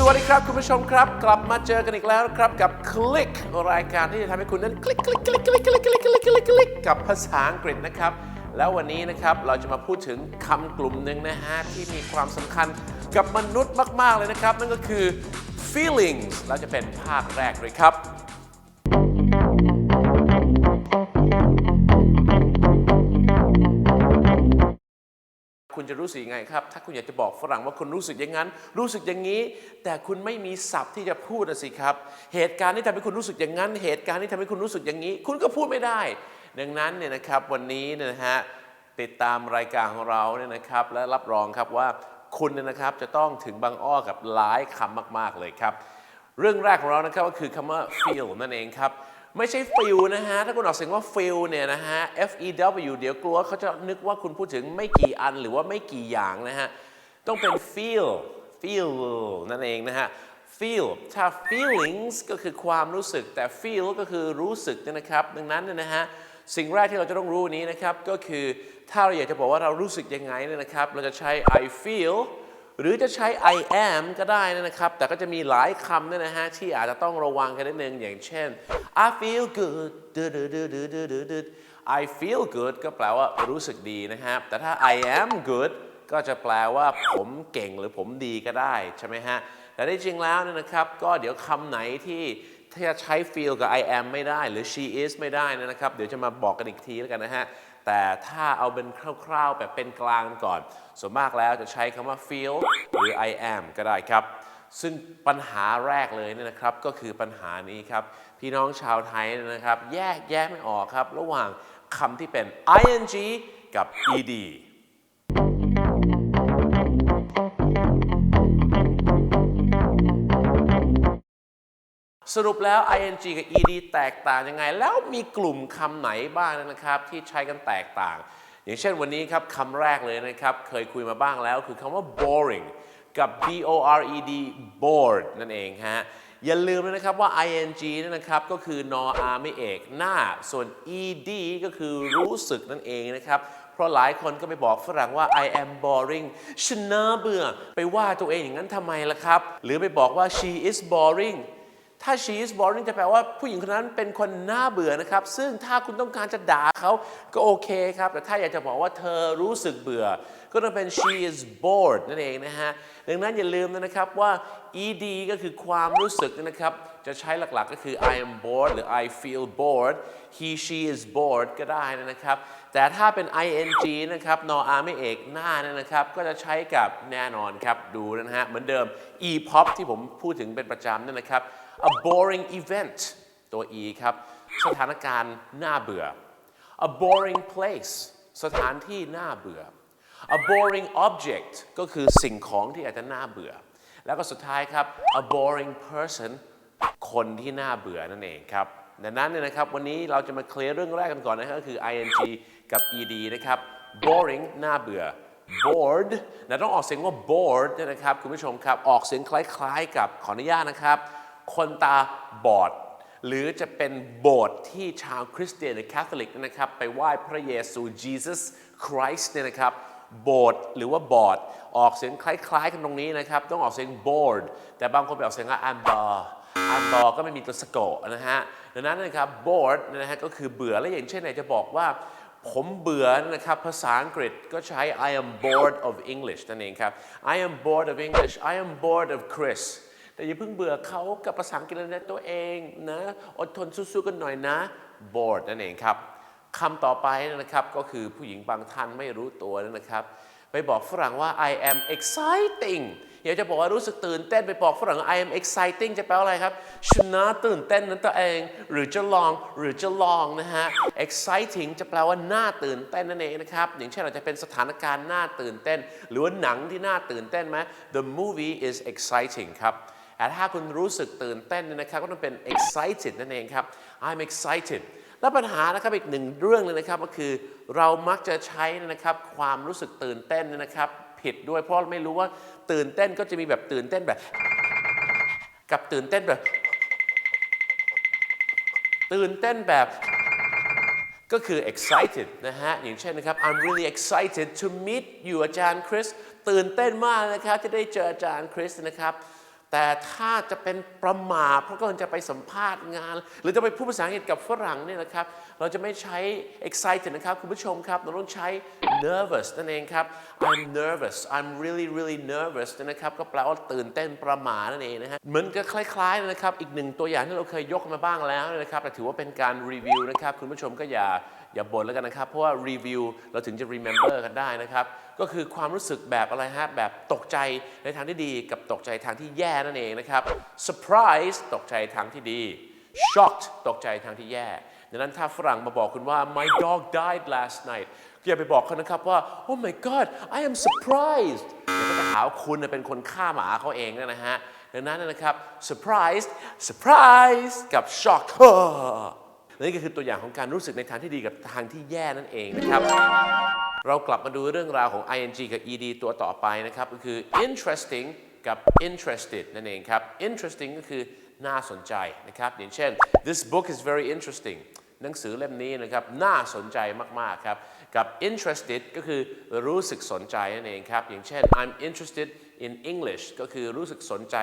สวัสดีครับ คุณผู้ชมครับ กลับมาเจอกันอีกแล้วครับกับคลิกรายการที่จะทำให้คุณนั้นคลิกคลิกคลิกคลิกคลิกคลิกคลิกคลิกคลิกกับภาษาอังกฤษนะครับ แล้ววันนี้นะครับเราจะมาพูดถึงคำกลุ่มหนึ่งนะฮะที่มีความสำคัญกับมนุษย์มาก ๆ เลยนะครับ นั่นก็คือ feelings เราจะเป็นภาคแรกเลยครับ จะรู้สึกยังไงครับ ถ้าคุณอยากจะบอกฝรั่งว่าคุณรู้สึกอย่างนั้น รู้สึกอย่างนี้ แต่คุณไม่มีศัพท์ที่จะพูดนะสิครับ เหตุการณ์ที่ทำให้คุณรู้สึกอย่างนั้น เหตุการณ์ที่ทำให้คุณรู้สึกอย่างนี้ คุณก็พูดไม่ได้ ดังนั้นเนี่ยนะครับวันนี้นะฮะติดตามรายการของเราเนี่ยนะครับ และรับรองครับว่าคุณเนี่ยนะครับจะต้องถึงบางอ้อกับหลายคำมาก ๆเลยครับ เรื่องแรกของเรานะครับก็คือคำว่า feel นั่นเองครับ ไม่ใช่ feel นะฮะ ถ้าคุณออกเสียงว่า feel เนี่ยนะฮะ F E W เดี๋ยวกลัวเขาจะนึกว่าคุณพูดถึงไม่กี่อันหรือว่าไม่กี่อย่างนะฮะ ต้องเป็น feel feel นั่นเองนะฮะ feel ถ้า feelings ก็คือความรู้สึกแต่ feel ก็คือรู้สึกนะครับ ดังนั้นเนี่ยนะฮะ สิ่งแรกที่เราจะต้องรู้นี้นะครับ ก็คือถ้าเราอยากจะบอกว่าเรารู้สึกยังไงเนี่ยนะครับ เราจะใช้ I feel หรือจะใช้ I am ก็ได้นะครับ แต่ก็จะมีหลายคำนี่นะฮะ ที่อาจจะต้องระวังกันนิดนึงอย่างเช่น I feel good I feel good ก็แปลว่ารู้สึกดีนะครับ แต่ถ้า I am good ก็จะแปลว่าผมเก่งหรือผมดีก็ได้ ใช่ไหมฮะ แต่ที่จริงแล้วเนี่ยนะครับ ก็เดี๋ยวคำไหนที่ถ้าจะใช้ feel กับ I am ไม่ได้ หรือ she is ไม่ได้นะครับ เดี๋ยวจะมาบอกกันอีกทีแล้วกันนะฮะ แต่ถ้าเอาเป็นคร่าวๆ แบบเป็นกลางก่อน ส่วนมากแล้วจะใช้คำว่า feel หรือ I am ก็ได้ครับ ซึ่งปัญหาแรกเลยเนี่ยนะครับ ก็คือปัญหานี้ครับ พี่น้องชาวไทยนยนะครับ แยกแยะไม่ออกครับ ระหว่างคำที่เป็น ing กับ ed รุปแล้ว ing กับ ed แตกต่างยังไง แล้วมีกลุ่มคำไหนบ้างนะครับ ที่ใช้กันแตกต่าง อย่างเช่นวันนี้ครับคำแรกเลยนะครับ เคยคุยมาบ้างแล้ว คือคำว่า boring กับ b o r e d bored นั่นเองฮะอย่าลืมนะครับว่า ing นั่นนะครับ ก็คือนออาไม่เอกหน้า ส่วน ed ก็คือรู้สึกนั่นเองนะครับเพราะหลายคนก็ไปบอกฝรั่งว่า I am boring ฉันน่าเบื่อ ไปว่าตัวเองอย่างนั้นทำไมล่ะครับ หรือไปบอกว่า she is boring ถ้า she is boring จะแปลว่าผู้หญิงคนนั้นเป็นคนน่าเบื่อนะครับ ซึ่งถ้าคุณต้องการจะด่าเขาก็โอเคครับ แต่ถ้าอยากจะบอกว่าเธอรู้สึกเบื่อ ก็ต้องเป็น she is bored นั่นเองนะฮะ ดังนั้นอย่าลืมนะครับว่า ed ก็คือความรู้สึกนะครับ จะใช้หลักๆก็คือ I am bored หรือ I feel bored he she is bored ก็ได้นะครับ แต่ถ้าเป็น ing นะครับนออาไม่เอกหน้าเนี่ยนะครับ ก็จะใช้กับแน่นอนครับ ดูนะฮะ เหมือนเดิม e pop ที่ผมพูดถึงเป็นประจำนั่นนะครับ a boring event ตัว e ครับ สถานการณ์น่าเบื่อ a boring place สถานที่น่าเบื่อ a boring object ก็คือสิ่งของที่อาจจะน่าเบื่อ แล้วก็สุดท้ายครับ a boring person คนที่น่าเบื่อนั่นเองครับดังนั้นเนี่ยนะครับวันนี้เราจะมาเคลียร์เรื่องแรกกันก่อนนะครับก็คือ ing กับ ed นะครับ boring น่าเบื่อ bored นะต้องออกเสียงว่า bored นะครับคุณผู้ชมครับ ออกเสียงคล้ายๆ กับขออนุญาตนะครับ คนตาบอด หรือจะเป็นโบสถ์ที่ชาวคริสเตียนหรือคาทอลิกนะครับ ไปไหว้พระเยซู Jesus Christ เนี่ยนะครับโบสถ์หรือว่าบอดออกเสียงคล้าย ๆ กันตรงนี้นะครับ ต้องออกเสียง bored แต่บางคนไปออกเสียงว่า I'm bored I'm b o r ก็ไม่มีตัวสะกดนะฮะ ดังนั้นนะครับ bored นะฮะก็คือเบื่อ และอย่างเช่นไหนจะบอกว่า ผมเบื่อนะครับ ภาษาอังกฤษก็ใช้ I am bored of English นั่นเองครับ I am bored of English I am bored of Chris แต่อย่าเพิ่งเบื่อเขากับภาษาอังกฤษนตัวเองนะอดทนสู้ๆกันหน่อยนะ bored นั่นเองครับคำต่อไปนะครับก็คือผู้หญิงบางท่านไม่รู้ตัวนะครับ ไปบอกฝรั่งว่า I am exciting อยากจะบอกว่ารู้สึกตื่นเต้นไปบอกฝรั่ง I am exciting จะแปลว่าอะไรครับฉันน่าตื่นเต้นนั้นตัวเอง หรือจะลองหรือจะลองนะฮะ exciting จะแปลว่าน่าตื่นเต้นนั่นเองนะครับ อย่างเช่นอาจจะเป็นสถานการณ์น่าตื่นเต้น หรือว่าหนังที่น่าตื่นเต้นไหม The movie is exciting ครับ แต่ถ้าคุณรู้สึกตื่นเต้นเนี่ยนะครับก็ต้องเป็น excited นั่นเองครับ I'm excited และปัญหานะครับอีกหนึ่งเรื่องเลยนะครับก็คือเรามักจะใช้นะครับความรู้สึกตื่นเต้นเนยนะครับผิดด้วยเพราะไม่รู้ว่าตื่นเต้นก็จะมีแบบตื่นเต้นแบบ กับตื่นเต้นแบบ ตื่นเต้นแบบก็คือ excited นะฮะ อย่างเช่นนะครับ I'm really excited to meet you อาจารย์คริส ตื่นเต้นมากนะครับจะได้เจออาจารย์คริสนะครับ แต่ถ้าจะเป็นประมาทเพราะกำลังจะไปสัมภาษณ์งาน หรือจะไปพูดภาษาอังกฤษกับฝรั่งเนี่ยนะครับ เราจะไม่ใช้ excited นะครับ คุณผู้ชมครับ เราต้องใช้ nervous นั่นเองครับ I'm nervous I'm really really nervous นะครับก็แปลว่าตื่นเต้นประหม่านั่นเองนะฮะเหมือนกับคล้ายๆนะครับอีกหนึ่งตัวอย่างที่เราเคยยกมาบ้างแล้วนะครับแต่ถือว่าเป็นการรีวิวนะครับคุณผู้ชมก็อย่าอย่าบ่นแล้วกันนะครับ เพราะว่ารีวิวเราถึงจะ remember กันได้นะครับ ก็คือความรู้สึกแบบอะไรฮะ แบบตกใจในทางที่ดีกับตกใจทางที่แย่นั่นเองนะครับ surprise ตกใจทางที่ดี shocked ตกใจทางที่แย่ดังนั้นถ้าฝรั่งมาบอกคุณว่า my dog died last night อย่าไปบอกเขานะครับว่า oh my god I am surprised เดี๋ยวเขาจะหาว่าคุณเป็นคนฆ่าหมาเขาเองนะฮะดังนั้นนะครับ surprised surprise กับ shock นี่ก็คือตัวอย่างของการรู้สึกในทางที่ดีกับทางที่แย่นั่นเองนะครับ เรากลับมาดูเรื่องราวของ ing กับ ed ตัวต่อไปนะครับ ก็คือ interesting กับ interested นั่นเองครับ interesting ก็คือน่าสนใจนะครับ อย่างเช่น this book is very interesting หนังสือเล่มนี้นะครับ น่าสนใจมาก ๆ ครับ กับ interested ก็คือรู้สึกสนใจนั่นเองครับ อย่างเช่น I'm interested in English ก็คือรู้สึกสนใจ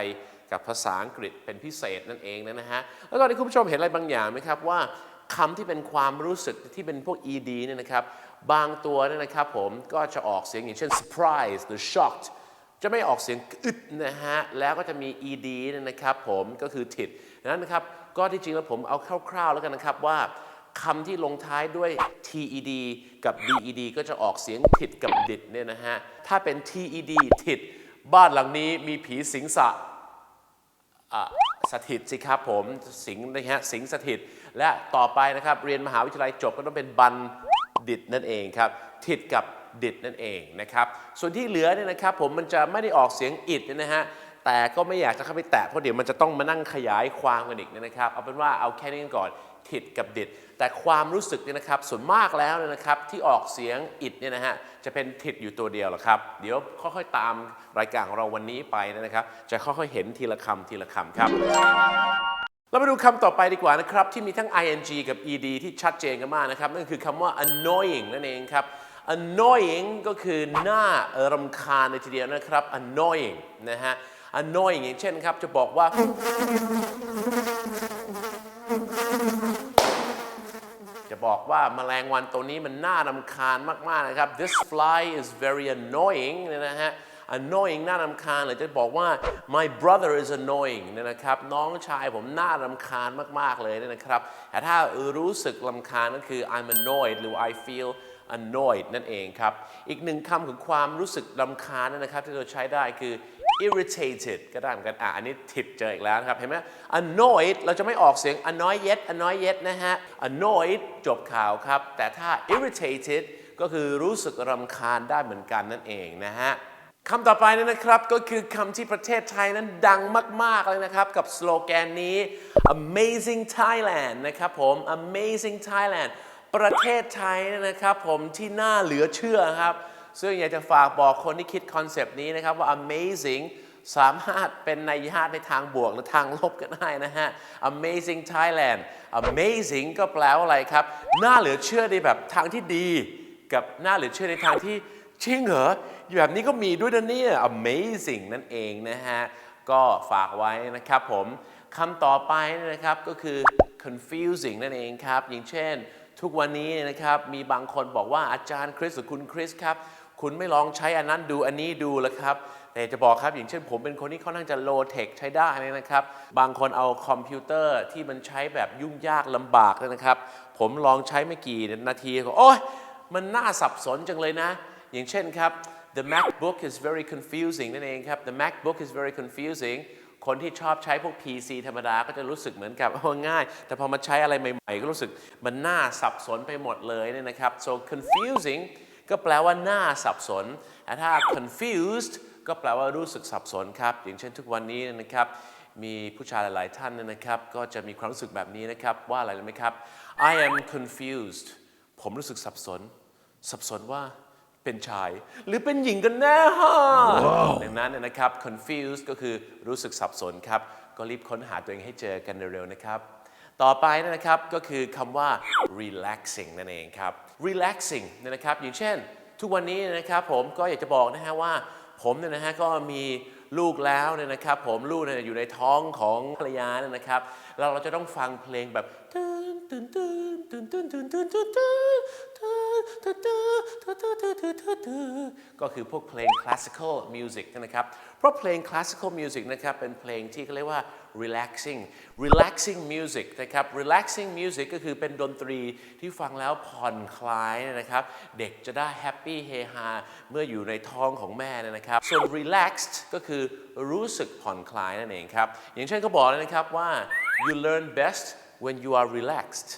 กับภาษาอังกฤษเป็นพิเศษนั่นเองนะฮะ แล้วตอนนี้คุณผู้ชมเห็นอะไรบางอย่างไหมครับว่าคำที่เป็นความรู้สึกที่เป็นพวก ed เนี่ยนะครับ บางตัวเนี่ยนะครับผมก็จะออกเสียงอย่างเช่น surprise หรือ shocked จะไม่ออกเสียงอึดนะฮะ แล้วก็จะมี ed เนี่ยนะครับผมก็คือถิดนั้นนะครับ ก็ที่จริงแล้วผมเอาคร่าวๆแล้วกันนะครับว่า คำที่ลงท้ายด้วย ted กับ ded ก็จะออกเสียงถิดกับดิดเนี่ยนะฮะ ถ้าเป็น ted ถิด บ้านหลังนี้มีผีสิงสะสถิตสิครับผมสิงนะฮะสิงสถิต และต่อไปนะครับเรียนมหาวิทยาลัยจบก็ต้องเป็นบัณฑิตนั่นเองครับถิตกับดิตนั่นเองนะครับส่วนที่เหลือเนี่ยนะครับผมมันจะไม่ได้ออกเสียงอิดเนี่ยนะฮะแต่ก็ไม่อยากจะเข้าไปแตะเพราะเดี๋ยวมันจะต้องมานั่งขยายความกันอีกนะครับเอาเป็นว่าเอาแค่นี้ก่อน ถิดกับดิด แต่ความรู้สึกเนี่ยนะครับส่วนมากแล้วเนี่ยนะครับที่ออกเสียงอิดเนี่ยนะฮะจะเป็นถิดอยู่ตัวเดียวหรอครับ เดี๋ยวค่อยๆตามรายการของเราวันนี้ไปนะครับ จะค่อยๆเห็นทีละคำทีละคำครับ เรามาดูคำต่อไปดีกว่านะครับ ที่มีทั้ง ing กับ ed ที่ชัดเจนกันมากนะครับ นั่นคือคำว่า annoying นั่นเองครับ annoying ก็คือน่ารำคาญในทีเดียวนะครับ annoying นะฮะ annoying อย่างเช่นครับ จะบอกว่า จะ บอกว่าแมลงวันตัวนี้มันน่ารำคาญมาก ๆ นะครับ this fly is very annoying เนี่ยนะฮะ annoying น่ารำคาญหรือจะบอกว่า my brother is annoying เนี่ยนะครับ น้องชายผมน่ารำคาญมาก ๆ เลยเนี่ยนะครับ แต่ถ้ารู้สึกรำคาญก็คือ I'm annoyed หรือ I feel annoyed นั่นเองครับ อีกหนึ่งคำของความรู้สึกรำคาญนั่นนะครับ ที่เราใช้ได้คือ irritated ก็ได้เหมือนกัน อะ อันนี้ถิดเจออีกแล้วครับ เห็นไหม annoyed เราจะไม่ออกเสียง annoyed yet annoyed yet นะฮะ annoyed จบข่าวครับ แต่ถ้า irritated ก็คือรู้สึกรำคาญได้เหมือนกันนั่นเองนะฮะคำต่อไปนั้นนะครับ ก็คือคำที่ประเทศไทยนั้นดังมาก ๆ เลยนะครับ กับสโลแกนนี้ amazing Thailand นะครับผม amazing Thailand ประเทศไทยนะครับผมที่น่าเหลือเชื่อครับ ซึ่งอยากจะฝากบอกคนที่คิดคอนเซปต์นี้นะครับว่า amazing สามารถเป็นในยะในทางบวกหรือทางลบก็ได้นะฮะ amazing Thailand amazing ก็แปลว่าอะไรครับ น่าเหลือเชื่อในแบบทางที่ดี กับน่าเหลือเชื่อในทางที่จริงเหรอแบบนี้ก็มีด้วยนะเนี่ย amazing นั่นเองนะฮะ ก็ฝากไว้นะครับผมคำต่อไปนะครับก็คือ confusing นั่นเองครับ อย่างเช่น ทุกวันนี้นะครับมีบางคนบอกว่าอาจารย์คริสหรือคุณคริสครับคุณไม่ลองใช้อันนั้นดูอันนี้ดูแล้วครับ แต่จะบอกครับอย่างเช่นผมเป็นคนที่ค่อนข้างจะโลเทคใช้ได้นะครับ บางคนเอาคอมพิวเตอร์ที่มันใช้แบบยุ่งยากลำบากนะครับ ผมลองใช้ไม่กี่นาทีก็โอ๊ยมันน่าสับสนจังเลยนะ อย่างเช่นครับ the MacBook is very confusing นั่นเองครับ the MacBook is very confusing คนที่ชอบใช้พวก PC ธรรมดาก็จะรู้สึกเหมือนกับโอ้ง่าย แต่พอมาใช้อะไรใหม่ ๆ ก็รู้สึกมันน่าสับสนไปหมดเลยเนี่ยนะครับ so confusing ก็แปลว่าน่าสับสนแต่ถ้า confused ก็แปลว่ารู้สึกสับสนครับ อย่างเช่นทุกวันนี้นะครับมีผู้ชายหลาย ๆ ท่านนยนะครับ ก็จะมีความรู้สึกแบบนี้นะครับว่าอะไรรู้ไหมครับ I am confused ผมรู้สึกสับสน สับสนว่า เป็นชาย หรือเป็นหญิงกันแน่ฮะดังนั้นเนยนะครับ confused ก็คือรู้สึกสับสนครับ ก็รีบค้นหาตัวเองให้เจอกันเร็วๆนะครับ ต่อไปนะครับก็คือคำว่า relaxing นั่นเองครับ relaxing เนี่ยนะครับอย่างเช่น ทุกวันนี้นะครับผมก็อยากจะบอกนะฮะว่า ผมเนี่ยนะฮะก็มีลูกแล้วเนี่ยนะครับผมลูกเนี่ยอยู่ในท้องของภรรยาเนี่ยนะครับแล้วเราจะต้องฟังเพลงแบบตื่นตื่นตื่นตื่นตื่นตื่นตื่นตื่นตื่นตื่นตื่นตื่นตื่นตื่นตื่นตื่นตื่น ก็คือพวกเพลง classical music นะครับ เพราะเพลง classical music นะครับเป็นเพลงที่เขาเรียกว่า relaxing relaxing music นะครับ relaxing music ก็คือเป็นดนตรีที่ฟังแล้วผ่อนคลายนะครับ เด็กจะได้แฮปปี้เฮฮาเมื่ออยู่ในท้องของแม่นยนะครับ ส่วน relaxed ก็คือรู้สึกผ่อนคลายนั่นเองครับ อย่างเช่นเขาบอกเลยนะครับว่า you learn best when you are relaxed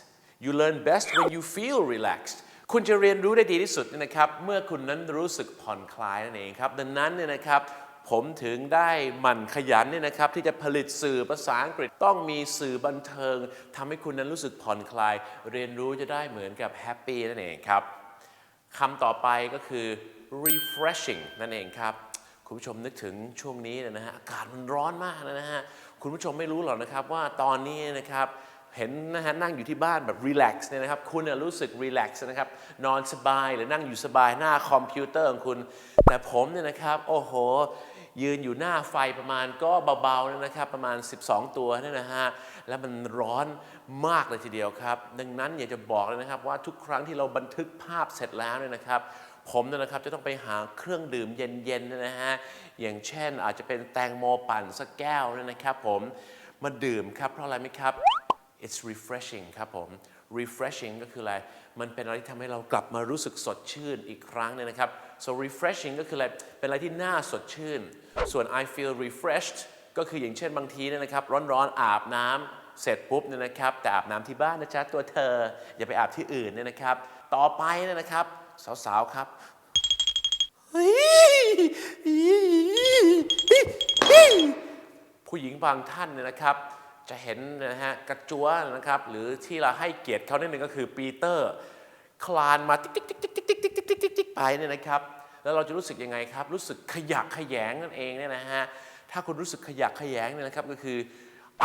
you learn best when you feel relaxed คุณจะเรียนรู้ได้ดีที่สุดนะครับ เมื่อคุณนั้นรู้สึกผ่อนคลายนั่นเองครับ ดังนั้นเนี่ยนะครับผมถึงได้หมั่นขยันเนี่ยนะครับที่จะผลิตสื่อภาษาอังกฤษต้องมีสื่อบันเทิงทำให้คุณนั้นรู้สึกผ่อนคลาย เรียนรู้จะได้เหมือนกับแฮปปี้นั่นเองครับคำต่อไปก็คือ refreshing นั่นเองครับ คุณผู้ชมนึกถึงช่วงนี้นะฮะอากาศมันร้อนมากนะฮะคุณผู้ชมไม่รู้หรอกนะครับว่าตอนนี้นะครับ เห็นนะฮะนั่งอยู่ที่บ้านแบบรีแลกซ์เนี่ยนะครับคุณน่ะรู้สึกรีแลกซ์นะครับนอนสบายหรือนั่งอยู่สบายหน้าคอมพิวเตอร์ของคุณ แต่ผมเนี่ยนะครับโอ้โห ยืนอยู่หน้าไฟประมาณก็เบาๆนะครับประมาณ 12 ตัวเนี่ยนะฮะแล้วมันร้อนมากเลยทีเดียวครับ ดังนั้นอยากจะบอกเลยนะครับว่าทุกครั้งที่เราบันทึกภาพเสร็จแล้วเนี่ยนะครับผมเนี่ยนะครับจะต้องไปหาเครื่องดื่มเย็นๆนยนะฮะอย่างเช่นอาจจะเป็นแตงโมปั่นสักแก้วเนี่ยนะครับผมมาดื่มครับเพราะอะไรไหมครับ it's refreshing ครับผม refreshing ก็คืออะไร มันเป็นอะไรที่ทำให้เรากลับมารู้สึกสดชื่นอีกครั้งนึงนะครับ so refreshing ก็คืออะไร เป็นอะไรที่น่าสดชื่น ส่วน I feel refreshed ก็คืออย่างเช่นบางทีเนี่ยนะครับ ร้อนๆ อาบน้ำเสร็จปุ๊บเนี่ยนะครับ แต่อาบน้ำที่บ้านนะจ๊ะตัวเธอ อย่าไปอาบที่อื่นเนี่ยนะครับ ต่อไปเนี่ยนะครับ สาวๆ ครับผู้หญิงบางท่านเนี่ยนะครับ จะเห็นนะฮะกระจัวนะครับ หรือที่เราให้เกียรติเขานิดนึงก็คือปีเตอร์ คลานมาติ๊กติ๊กติ๊กติ๊กติ๊กติ๊กติ๊กติ๊กติ๊กติ๊กไปเนี่ยนะครับ แล้วเราจะรู้สึกยังไงครับ รู้สึกขยักขยงนั่นเองเนี่ยนะฮะถ้าคุณรู้สึกขยักขยงเนี่ยนะครับก็คือ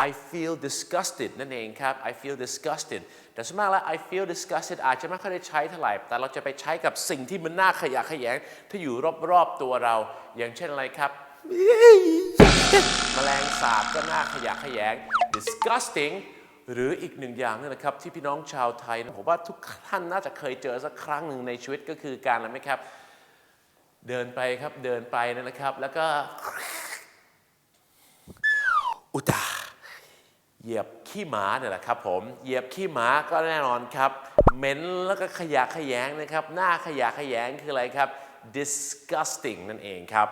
I feel disgusted นั่นเองครับ I feel disgusted แต่ส่วนมากแล้ว I feel disgusted อาจจะไม่ค่อยได้ใช้เท่าไหร่ แต่เราจะไปใช้กับสิ่งที่มันน่าขยะแขยงที่อยู่รอบๆตัวเรา อย่างเช่นอะไรครับ แมลงสาบก็น่าขยะแขยง disgusting หรืออีกหนึ่งอย่างนี่นะครับ ที่พี่น้องชาวไทยนะผมว่าทุกท่านน่าจะเคยเจอสักครั้งหนึ่งในชีวิตก็คือการอะไรไหมครับ เดินไปครับเดินไปนยนะครับ แล้วก็ อุตาเหยียบขี้หมาเนี่ยแหละครับผมเหยียบขี้หมาก็แน่นอนครับเหม็นแล้วก็ขยะแขยงนะครับ หน้าขยะแขยงคืออะไรครับ disgusting นั่นเองครับ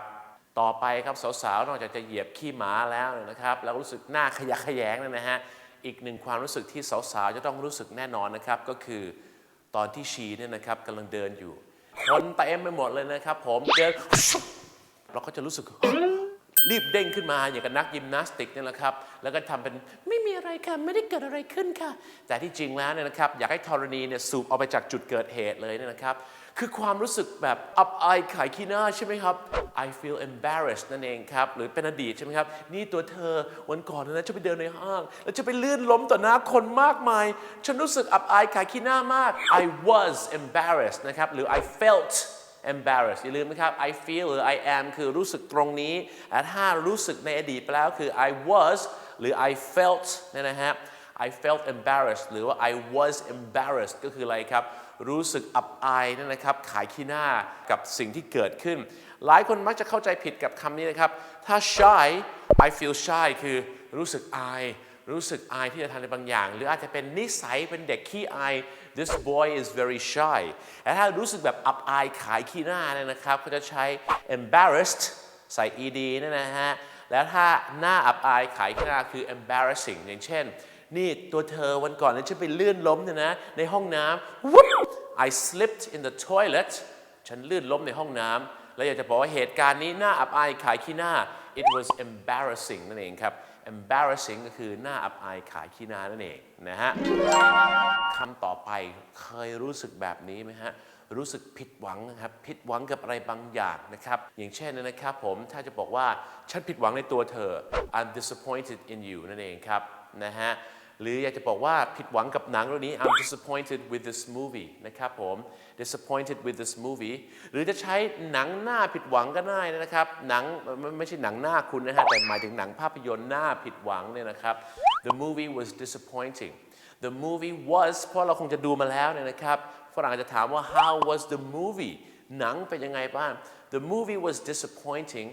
ต่อไปครับสาวๆ นอกจากจะเหยียบขี้หมาแล้วนะครับ แล้วรู้สึกหน้าขยะขยงนนะฮะอีกหนึ่งความรู้สึกที่สาวๆ จะต้องรู้สึกแน่นอนนะครับ ก็คือตอนที่ชีเนี่ยนะครับกำลังเดินอยู่คนเต็มไปหมดเลยนะครับ ผมเดินเราก็จะรู้สึก รีบเด้งขึ้นมาอย่างกับนักยิมนาสติกนี่แหละครับ แล้วก็ทำเป็นไม่มีอะไรค่ะ ไม่ได้เกิดอะไรขึ้นค่ะ แต่ที่จริงแล้วเนี่ยนะครับ อยากให้ธรณีเนี่ยสูบออกไปจากจุดเกิดเหตุเลยเนี่ยนะครับ คือความรู้สึกแบบอับอายขายขี้หน้าใช่ไหมครับ I feel embarrassed นั่นเองครับ หรือเป็นอดีตใช่ไหมครับ นี่ตัวเธอวันก่อนนะจะไปเดินในห้าง แล้วจะไปลื่นล้มต่อหน้าคนมากมาย ฉันรู้สึกอับอายขายขี้หน้ามาก I was embarrassed นะครับ หรือ I felt embarrassed อย่าลืมนะครับ I feel หรือ I am คือรู้สึกตรงนี้แต่ถ้ารู้สึกในอดีตไปแล้วคือ I was หรือ I felt เนี่ยนะฮะ I felt embarrassed หรือว่า I was embarrassed ก็คืออะไรครับ รู้สึกอับอายนั่นนะครับ ขายขี้หน้ากับสิ่งที่เกิดขึ้น หลายคนมักจะเข้าใจผิดกับคำนี้นะครับ ถ้า shy I feel shy คือรู้สึกอาย รู้สึกอายที่จะทำอะไรบางอย่าง หรืออาจจะเป็นนิสัยเป็นเด็กขี้อาย this boy is very shy แต่ถ้ารู้สึกแบบอับอายขายขี้หน้าเนี่ยนะครับเขาจะใช้ embarrassed ใส่ ed เนี่ยนะฮะแล้วถ้าหน้าอับอายขายขี้หน้าคือ embarrassing อย่างเช่น นี่ตัวเธอวันก่อนนี่ยฉันไปลื่นล้มเนี่ยนะในห้องน้ำ I slipped in the toilet ฉันลื่นล้มในห้องน้ำแล้วอยากจะบอกว่าเหตุการณ์นี้หน่าอับอายขายขี้หน้า it was embarrassing นั่นเองครับ embarrassing ก็คือหน้าอับอายขายขี้หน้านั่นเองนะฮะคำต่อไปเคยรู้สึกแบบนี้ไหมฮะ รู้สึกผิดหวังนะครับผิดหวังกับอะไรบางอย่างนะครับ อย่างเช่นนะครับผมถ้าจะบอกว่า ฉันผิดหวังในตัวเธอ I'm disappointed in you นั่นเองครับนะฮะ หรืออยากจะบอกว่าผิดหวังกับหนังเรื่องนี้ I'm disappointed with this movie นะครับผม disappointed with this movie หรือจะใช้หนังหน้าผิดหวังก็ได้นะครับ หนังไม่ใช่หนังหน้าคุณนะฮะ แต่หมายถึงหนังภาพยนตร์หน้าผิดหวังเนี่ยนะครับ the movie was disappointing the movie was เพราะเราคงจะดูมาแล้วเนี่ยนะครับ ฝรั่งจะถามว่า how was the movie หนังเป็นยังไงบ้าง the movie was disappointing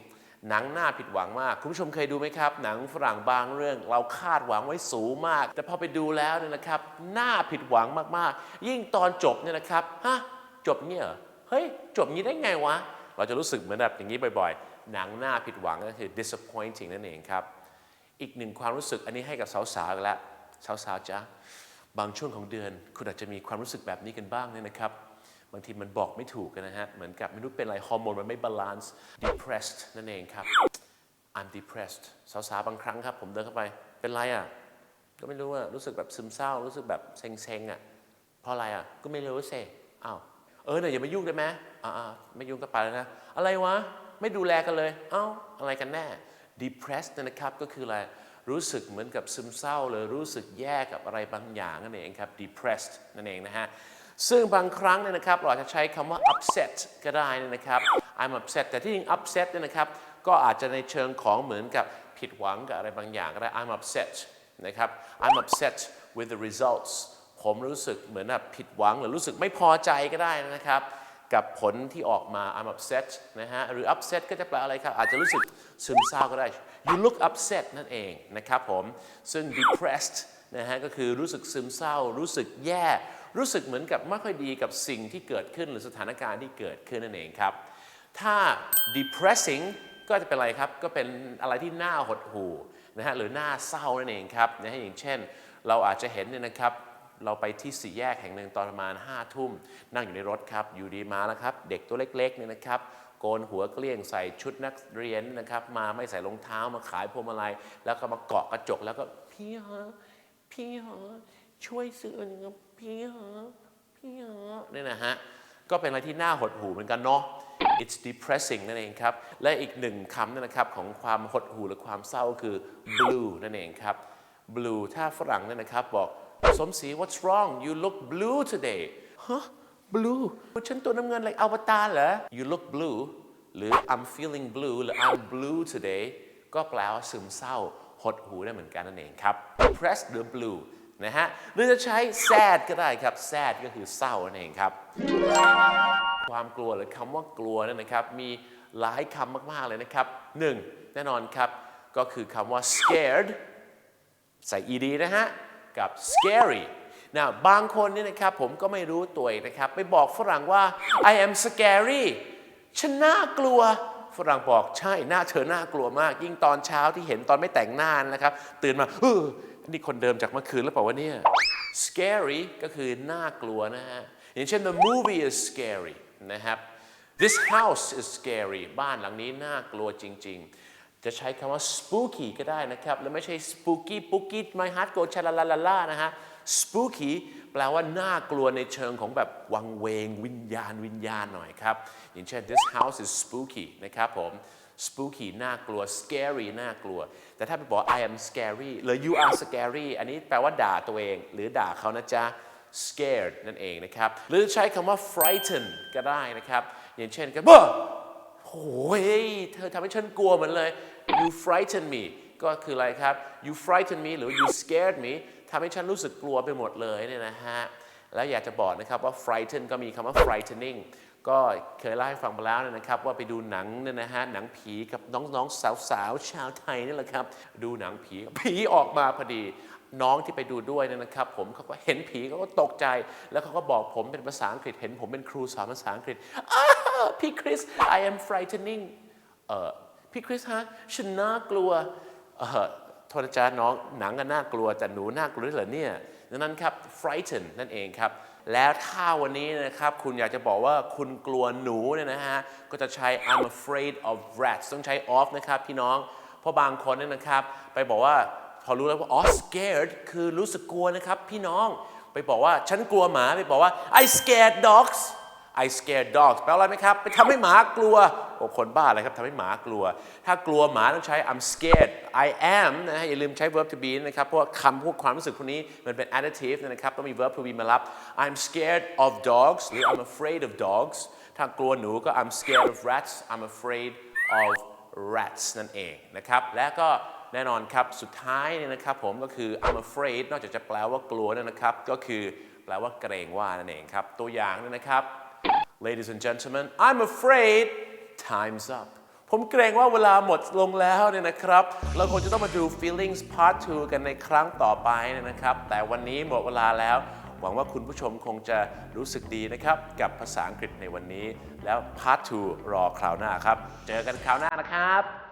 หนังน่าผิดหวังมาก คุณผู้ชมเคยดูไหมครับ หนังฝรั่งบางเรื่อง เราคาดหวังไว้สูงมาก แต่พอไปดูแล้วเนี่ยนะครับน่าผิดหวังมากๆ ยิ่งตอนจบเนี่ยนะครับฮะจบเนี่ยเหรอเฮ้ยจบงี้ได้ไงวะ เราจะรู้สึกเหมือนแบบอย่างนี้บ่อยๆ หนังน่าผิดหวังก็คือ disappointing นั่นเองครับ อีกหนึ่งความรู้สึกอันนี้ให้กับสาวๆกันแล้วสาวๆจ้ะบางช่วงของเดือน คุณอาจจะมีความรู้สึกแบบนี้กันบ้างเนี่ยนะครับ บางทีมันบอกไม่ถูกกันนะฮะ เหมือนกับไม่รู้เป็นอะไรฮอร์โมนมันไม่บาลานซ์ depressed นั่นเองครับ I'm depressed สาวๆบางครั้งครับ ผมเดินเข้าไปเป็นไรอะ ก็ไม่รู้อะรู้สึกแบบซึมเศร้า รู้สึกแบบเซ็งๆอะเพราะอะไรอะ ก็ไม่รู้เซ่อ้าวเออเนี่ยอย่ามายุ่งได้ไหมอ่าๆไม่ยุ่งก็ไปแล้วนะ อะไรวะ ไม่ดูแลกันเลย เอ้าอะไรกันแน่ depressed นะครับก็คืออะไรรู้สึกเหมือนกับซึมเศร้าเลยรู้สึกแย่กับอะไรบางอย่างนั่นเองครับ depressed นั่นเองนะฮะ ซึ่งบางครั้งเนี่ยนะครับเราอาจจะใช้คำว่า upset ก็ได้นยนะครับ I'm upset แต่ที่จริง upset เนี่ยนะครับ ก็อาจจะในเชิงของเหมือนกับผิดหวังกับอะไรบางอย่างก็ได้ I'm upset นะครับ I'm upset with the results ผมรู้สึกเหมือนแบบผิดหวังหรือรู้สึกไม่พอใจก็ได้นะครับ กับผลที่ออกมา I'm upset นะฮะหรือ upset ก็จะแปลอะไรครับ อาจจะรู้สึกซึมเศร้าก็ได้ you look upset นั่นเองนะครับผมซึ่ง depressed นะฮะก็คือรู้สึกซึมเศร้า รู้สึกแย่ รู้สึกเหมือนกับไม่ค่อยดีกับสิ่งที่เกิดขึ้นหรือสถานการณ์ที่เกิดขึ้นนั่นเองครับ ถ้า depressing ก็จะเป็นอะไรครับ ก็เป็นอะไรที่น่าหดหู่นะฮะหรือน่าเศร้านั่นเองครับนะฮะอย่างเช่น เราอาจจะเห็นเนี่ยนะครับเราไปที่สี่แยกแห่งหนึ่งตอนประมาณ5้าทุ่ม นั่งอยู่ในรถครับ อยู่ดีมาแล้วครับ เด็กตัวเล็กๆเนี่ยนะครับ โกนหัวเกลี้ยงใส่ชุดนักเรียนนะครับ มาไม่ใส่รองเท้ามาขายพวงมาลัย แล้วก็มาเกาะกระจกแล้วก็พี่ฮะพี่ฮะช่วยซื้ออันนี้ครับ พี่ฮะพี่ฮะเนี่ยนะฮะ ก็เป็นอะไรที่น่าหดหู่เหมือนกันเนาะ it's depressing นั่นเองครับ และอีกหนึ่งคำนั่นนะครับของความหดหู่หรือความเศร้าคือ blue นั่นเองครับ blue ถ้าฝรั่งเนี่ยนะครับบอกสมศรี what's wrong you look blue today ฮะ blue ฉันตัวน้ำเงินอะไรอวตารเหรอ you look blue หรือ I'm feeling blue หรือ I'm blue today ก็แปลว่าซึมเศร้าหดหูได้เหมือนกันนั่นเองครับ depressed หรือ blue นะฮะหรือจะใช้ sad ก็ได้ครับ sad ก็คือเศร้านั่นเองครับ ความกลัวหรือคำว่ากลัวนั่นนะครับ มีหลายคำมาก ๆ เลยนะครับหนึ่งแน่นอนครับ ก็คือคำว่า scared ใส่ ed นะฮะ กับ scary นะบางคนเนี่ยนะครับผมก็ไม่รู้ตัวเองนะครับ ไปบอกฝรั่งว่า I am scary ฉันน่ากลัวฝรั่งบอกใช่หน้าเธอน่ากลัวมาก ยิ่งตอนเช้าที่เห็นตอนไม่แต่งหน้านะครับ ตื่นมาเออ นี่คนเดิมจากเมื่อคืนแล้วเปล่าวะเนี่ย scary ก็คือน่ากลัวนะฮะ อย่างเช่น the movie is scary นะครับ this house is scary บ้านหลังนี้น่ากลัวจริง ๆ จะใช้คำว่า spooky ก็ได้นะครับ แล้วไม่ใช่ spooky spooky my heart go ชาลาลาลาลานะฮะ spooky แปลว่าน่ากลัวในเชิงของแบบวังเวงวิญญาณวิญญาณหน่อยครับ อย่างเช่น this house is spooky นะครับผม spooky น่ากลัว scary น่ากลัว แต่ถ้าไปบอก I am scary หรือ you are scary อันนี้แปลว่าด่าตัวเอง หรือด่าเขานะจ๊ะ scared นั่นเองนะครับ หรือใช้คำว่า frighten ก็ได้นะครับ อย่างเช่นก็บ้าโอ้ยเธอทำให้ฉันกลัวเหมือนเลย you frighten me ก็คืออะไรครับ you frighten me หรือ you scared me ทำให้ฉันรู้สึกกลัวไปหมดเลยเนี่ยนะฮะ แล้วอยากจะบอกนะครับว่า frighten ก็มีคำว่า frightening ก็เคยเล่าให้ฟังไปแล้วนะครับ ว่าไปดูหนังเนี่ยนะฮะหนังผีกับน้องๆสาวๆชาวไทยนี่แหละครับ ดูหนังผีผีออกมาพอดีน้องที่ไปดูด้วยนะครับ ผมเขาก็เห็นผีเขาก็ตกใจ แล้วเขาก็บอกผมเป็นภาษาอังกฤษ เห็นผมเป็นครูสอนภาษาอังกฤษพี่คริส I am frightening เออพี่คริสฮะฉันน่ากลัวเออโทษนะจ๊ะน้องหนังก็น่ากลัวแต่หนูน่ากลัวด้วยเหรอเนี่ย ดังนั้นครับ frighten นั่นเองครับ แล้วถ้าวันนี้นะครับ คุณอยากจะบอกว่าคุณกลัวหนูเนี่ยนะฮะ ก็จะใช้ I'm afraid of rats ต้องใช้ of นะครับพี่น้อง เพราะบางคนเนี่ยนะครับ ไปบอกว่าพอรู้แล้วว่าอ๋อ scared คือรู้สึกกลัวนะครับพี่น้อง ไปบอกว่าฉันกลัวหมา ไปบอกว่า I scared dogs I scared dogs แปลว่าอะไรไหมครับ ไปทำให้หมากลัว โอ้คนบ้าอะไรครับทำให้หมากลัว ถ้ากลัวหมาต้องใช้ I'm scared I am นะฮะอย่าลืมใช้ verb to be นะครับ เพราะคำพวกความรู้สึกพวกนี้มันเป็น adjective นะครับ ต้องมี verb to be มารับ I'm scared of dogs หรือ I'm afraid of dogs ถ้ากลัวหนูก็ I'm scared of rats I'm afraid of rats นั่นเองนะครับ และก็แน่นอนครับ สุดท้ายเนี่ยนะครับผมก็คือ I'm afraid นอกจากจะแปลว่ากลัวนยนะครับ ก็คือแปลว่าเกรงว่านั่นเองครับ ตัวอย่างนะครับ Ladies and gentlemen I'm afraid time's up ผมเกรงว่าเวลาหมดลงแล้วเนี่ยนะครับ เราคงจะต้องมาดู feelings part 2 กันในครั้งต่อไปเนี่ยนะครับ แต่วันนี้หมดเวลาแล้ว หวังว่าคุณผู้ชมคงจะรู้สึกดีนะครับ กับภาษาอังกฤษในวันนี้ แล้ว part 2 รอคราวหน้าครับ เจอกันคราวหน้านะครับ